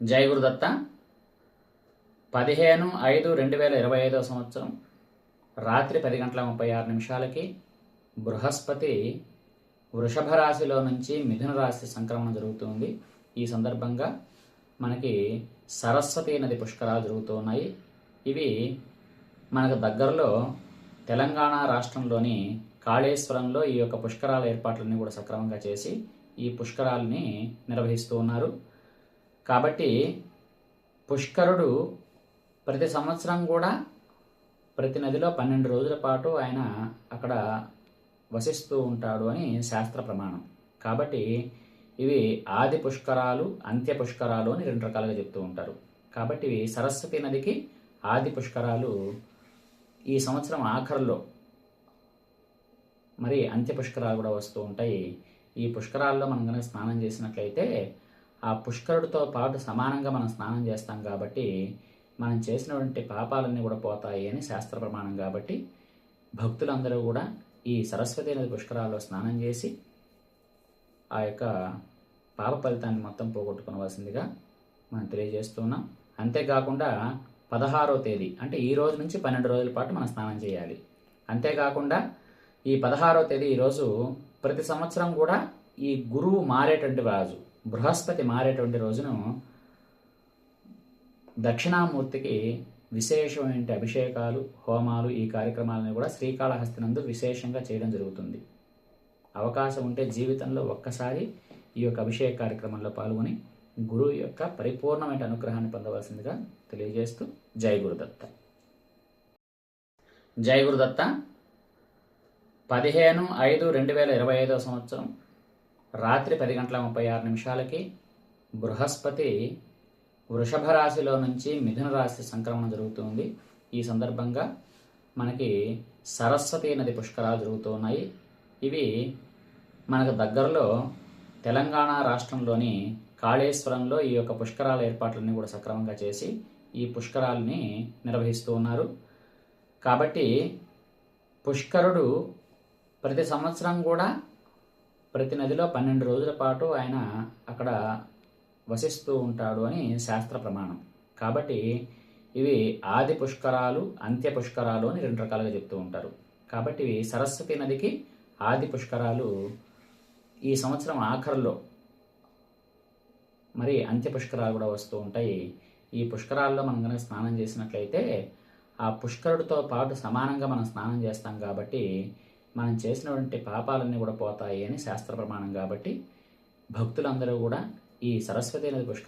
జై గురుదత్త పదిహేను ఐదు రెండు వేల ఇరవై ఐదవ సంవత్సరం రాత్రి పది గంటల ముప్పై ఆరు నిమిషాలకి బృహస్పతి వృషభ రాశిలో నుంచి మిథున రాశి సంక్రమణ జరుగుతుంది. ఈ సందర్భంగా మనకి సరస్వతి నది పుష్కరాలు జరుగుతూ ఉన్నాయి. ఇవి మనకు దగ్గరలో తెలంగాణ రాష్ట్రంలోని కాళేశ్వరంలో ఈ యొక్క పుష్కరాల ఏర్పాట్లన్నీ కూడా సక్రమంగా చేసి ఈ పుష్కరాలని నిర్వహిస్తూ ఉన్నారు. కాబట్టి పుష్కరుడు ప్రతి సంవత్సరం కూడా ప్రతి నదిలో పన్నెండు రోజుల పాటు ఆయన అక్కడ వసిస్తూ ఉంటాడు అని శాస్త్ర ప్రమాణం. కాబట్టి ఇవి ఆది పుష్కరాలు అంత్య పుష్కరాలు అని రెండు రకాలుగా చెప్తూ ఉంటారు. కాబట్టి ఇవి సరస్వతి నదికి ఆది పుష్కరాలు ఈ సంవత్సరం ఆఖరులో మరి అంత్య పుష్కరాలు కూడా వస్తూ ఉంటాయి. ఈ పుష్కరాల్లో మనం కనుక స్నానం చేసినట్లయితే ఆ పుష్కరుడితో పాటు సమానంగా మనం స్నానం చేస్తాం కాబట్టి మనం చేసినటువంటి పాపాలన్నీ కూడా పోతాయి అని శాస్త్ర ప్రమాణం కాబట్టి భక్తులందరూ కూడా ఈ సరస్వతి నది పుష్కరాల్లో స్నానం చేసి ఆ యొక్క పాప ఫలితాన్ని మొత్తం పోగొట్టుకోవలసిందిగా మనం తెలియజేస్తున్నాం అంతేకాకుండా పదహారో తేదీ అంటే ఈ రోజు నుంచి పన్నెండు రోజుల పాటు మనం స్నానం చేయాలి. అంతేకాకుండా ఈ పదహారో తేదీ ఈరోజు ప్రతి సంవత్సరం కూడా ఈ గురువు మారేటువంటి రాజు బృహస్పతి మారేటువంటి రోజును దక్షిణామూర్తికి విశేషమైన అభిషేకాలు హోమాలు ఈ కార్యక్రమాలను కూడా శ్రీకాళహస్తినందు విశేషంగా చేయడం జరుగుతుంది. అవకాశం ఉంటే జీవితంలో ఒక్కసారి ఈ యొక్క అభిషేక కార్యక్రమంలో పాల్గొని గురువు యొక్క పరిపూర్ణమైన అనుగ్రహాన్ని పొందవలసిందిగా తెలియజేస్తూ జై గురుదత్త. జై గురుదత్త. పదిహేను ఐదు రెండు వేల ఇరవై ఐదవ సంవత్సరం రాత్రి పది గంటల ముప్పై ఆరు నిమిషాలకి బృహస్పతి వృషభ రాశిలో నుంచి మిథున రాశి సంక్రమణ జరుగుతుంది. ఈ సందర్భంగా మనకి సరస్వతి నది పుష్కరాలు జరుగుతూ ఉన్నాయి. ఇవి మనకు దగ్గరలో తెలంగాణ రాష్ట్రంలోని కాళేశ్వరంలో ఈ యొక్క పుష్కరాల ఏర్పాట్లన్నీ కూడా సక్రమంగా చేసి ఈ పుష్కరాలని నిర్వహిస్తూ ఉన్నారు. కాబట్టి పుష్కరుడు ప్రతి సంవత్సరం కూడా ప్రతి నదిలో పన్నెండు రోజుల పాటు ఆయన అక్కడ వసిస్తూ ఉంటాడు అని శాస్త్ర ప్రమాణం. కాబట్టి ఇవి ఆది పుష్కరాలు అంత్య పుష్కరాలు అని రెండు రకాలుగా చెప్తూ ఉంటారు. కాబట్టి ఇవి సరస్వతి నదికి ఆది పుష్కరాలు ఈ సంవత్సరం ఆఖరిలో మరి అంత్య పుష్కరాలు కూడా వస్తూ ఉంటాయి. ఈ పుష్కరాల్లో మనం కనుక స్నానం చేసినట్లయితే ఆ పుష్కరుడితో పాటు సమానంగా మనం స్నానం చేస్తాం కాబట్టి మనం చేసినటువంటి పాపాలన్నీ కూడా పోతాయి అని శాస్త్ర ప్రమాణం కాబట్టి భక్తులందరూ కూడా ఈ సరస్వతి నది పుష్కర